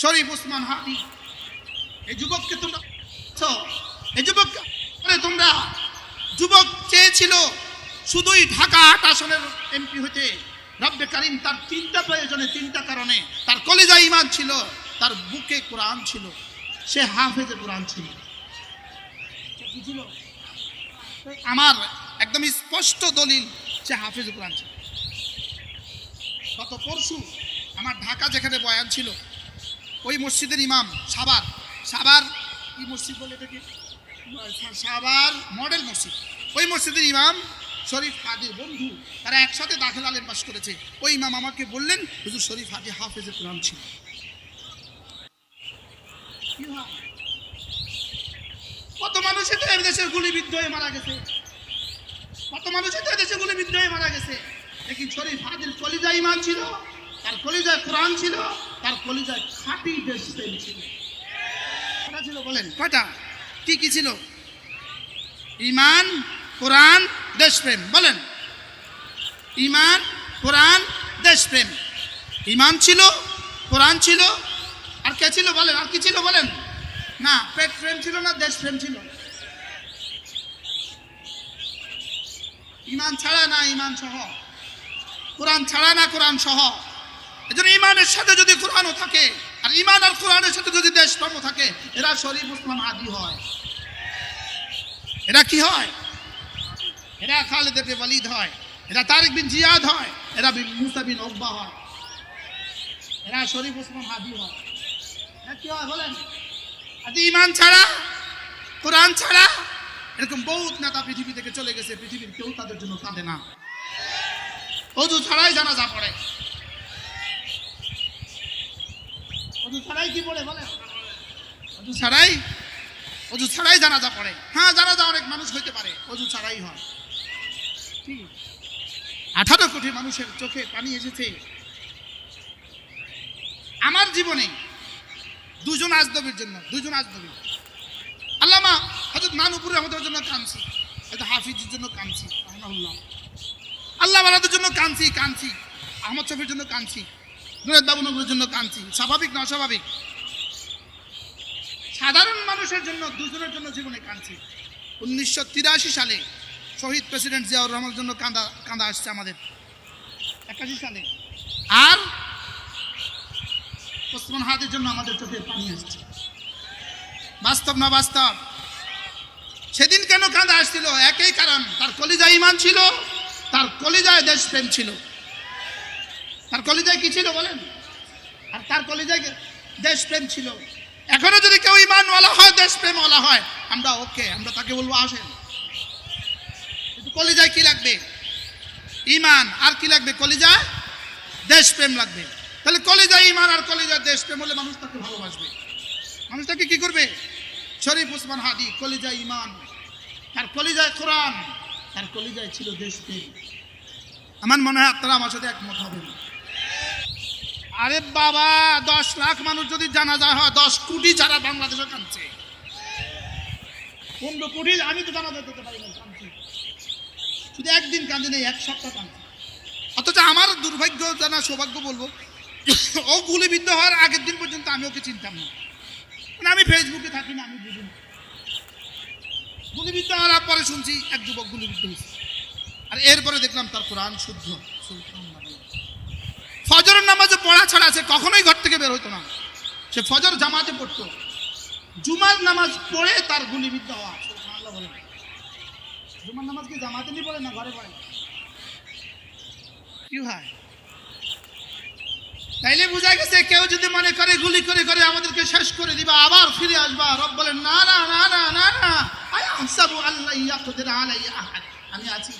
শরীফ উসমান হাদি এই যুবককে তোমরা এই যুবক তোমরা, যুবক চেয়েছিল শুধুই ঢাকা আট আসনের এমপি হতে রব্বে কারিম তার তিনটা প্রয়োজনে, তিনটা কারণে। তার কলেজা ইমান ছিল, তার বুকে কোরআন ছিল। সে হাফেজে কোরআন ছিল। ছিল? আমার একদম স্পষ্ট দলিল, সে হাফেজ কোরআন ছিল। গত পরশু আমার ঢাকা যেখানে বয়ান ছিল ওই মসজিদের ইমাম সাবার সাবার কি মসজিদ বলে এটাকে? সাবার মডেল মসজিদ। ওই মসজিদের ইমাম শরীফ হাদির বন্ধু, তারা একসাথে দাখিল আলেম পাশ করেছে। ওই ইমাম আমাকে বললেন, হুজুর শরীফ হাদি হাফেজে কোরআন ছিল? কত মানুষ তো দেশের গুলিবিদ্ধ হয়ে মারা গেছে। কত মানুষ তো দেশে গুলিবিদ্ধ হয়ে মারা গেছে। লেকিন শরীফ হাদির কলিজা ইমান ছিল, তার কলিজায় কোরআন ছিল। তার কলিজায় খাঁটি দেশ প্রেম ছিল কটা ছিল বলেন? কটা কি কি ছিল? ইমান কোরআন, দেশপ্রেম। বলেন। ইমান কোরআন, দেশপ্রেম। ইমান ছিল, কোরআন ছিল। আর কে ছিল বলেন? আর কি ছিল বলেন? না পেট প্রেম ছিল না দেশ প্রেম ছিল। ইমান ছাড়া না ইমান সহ। কোরআন ছাড়া না, কোরআন সহ। এজন্য ইমানের সাথে যদি কোরআনও থাকে, আর ইমান আর কোরআনের সাথে যদি দেশ দেশপ্রেম থাকে, এরা শরীফ উসমান আদি হয়। এরা কি হয়? এরা খালেদ ইবনে ওয়ালিদ হয়। এরা তারিক বিন জিয়াদ হয়। এরা বিন মুসা বিন উকবা হয়। এরা শরীফ উসমান হাদি হয়। এরা কি হয় বলেন? আদি ইমান ছাড়া, কোরআন ছাড়া এরকম বহুত নেতা পৃথিবী থেকে চলে গেছে, পৃথিবীর কেউ তাদের জন্য কাঁদে না। অজু ছাড়াই জানাজা পড়ে অজু ছাড়াই অজু ছাড়াই? অজু ছাড়াই পড়ে হ্যাঁ অনেক মানুষ হইতে পারে, অজু ছাড়াই হয়। আঠারো কোটি মানুষের চোখে পানি এসেছে। আমার জীবনে দুজন আজনবীর জন্য, দুজন আজনবী আল্লামা হজরত মানুপুর রহমতের জন্য কাঁদছি হয়তো হাফিজের জন্য কাঁদছি, রহমাহুল্লাহ। আল্লাহ বালাদের জন্য কাঁদছি কাঁদছি, আহমদ শফির জন্য কাঁদছি। নুরেদ বাবু নগরের জন্য কাঁদছি। স্বাভাবিক না অস্বাভাবিক? সাধারণ মানুষের জন্য, দুজনের জন্য জীবনে কাঁদছি। উনিশশো তিরাশি সালে শহীদ প্রেসিডেন্ট জিয়াউর রহমানের জন্য কাঁদা কাঁদা আসছে আমাদের। একাশি সালে। আর ওসমান হাতের জন্য আমাদের চোখে পানি আসছে। বাস্তব না বাস্তব? সেদিন কেন কাঁদা আসছিল? একই কারণ, তার কলিজায় ইমান ছিল, তার কলিজায় দেশপ্রেম ছিল। তার কলিজায় কি ছিল বলেন? আর তার কলিজায় দেশপ্রেম ছিল। এখনও যদি কেউ ইমান ইমানওয়ালা হয়, দেশপ্রেমওয়ালা হয়, আমরা ওকে, আমরা তাকে বলব আসেন। কিন্তু কলিজায় কি লাগবে? ইমান, আর কি লাগবে? কলিজায় দেশপ্রেম লাগবে। তাহলে কলিজায় ইমান আর কলিজায় দেশপ্রেম হলে মানুষ তাকে ভালোবাসবে। মানুষ তাকে কি করবে? শরীফ উসমান হাদি, কলিজায় ইমান, তার কলিজায় কোরআন, তার কলিজায় ছিল দেশপ্রেম। আমার মনে হয় আপনারা আমার সাথে একমত হবেন। আরে বাবা, দশ লাখ মানুষ যদি জানাজা হয়, দশ কোটি যারা বাংলাদেশে কাঁদছে। পনেরো কোটি, আমি তো জানাজা দিতে পারি না শুধু একদিন কাঁদে নেই, এক সপ্তাহ কাঁদছে। অথচ আমার দুর্ভাগ্য জানা সৌভাগ্য বলব, ও গুলিবিদ্ধ হওয়ার আগের দিন পর্যন্ত আমি ওকে চিনতাম না। মানে আমি ফেসবুকে থাকি না, আমি বুঝি না। গুলিবিদ্ধ হওয়ার পরে শুনছি, এক যুবক গুলিবিদ্ধ হয়েছে। আর এরপরে দেখলাম তার কোরআন শুদ্ধ। সুবহানাল্লাহ। ফজরের নামাজে পড়া ছাড়া সে কখনোই ঘর থেকে বের হতো না। সে ফজর জামাতে পড়তো। জুমার নামাজ পড়ে তার গুলিবিদ্ধ হওয়া। জুমার নামাজ কি জামাতে নিয়ে পড়ে না ঘরে পড়ে? কি হয় তাইলে বোঝা গেছে, কেউ যদি মনে করে গুলি করে করে আমাদেরকে শেষ করে দিবা, আবার ফিরে আসবা রব বলেন, না না না না না না। আয়াহসাবু আল্লাহ ইয়াকদির আহাদ। আমি আছি।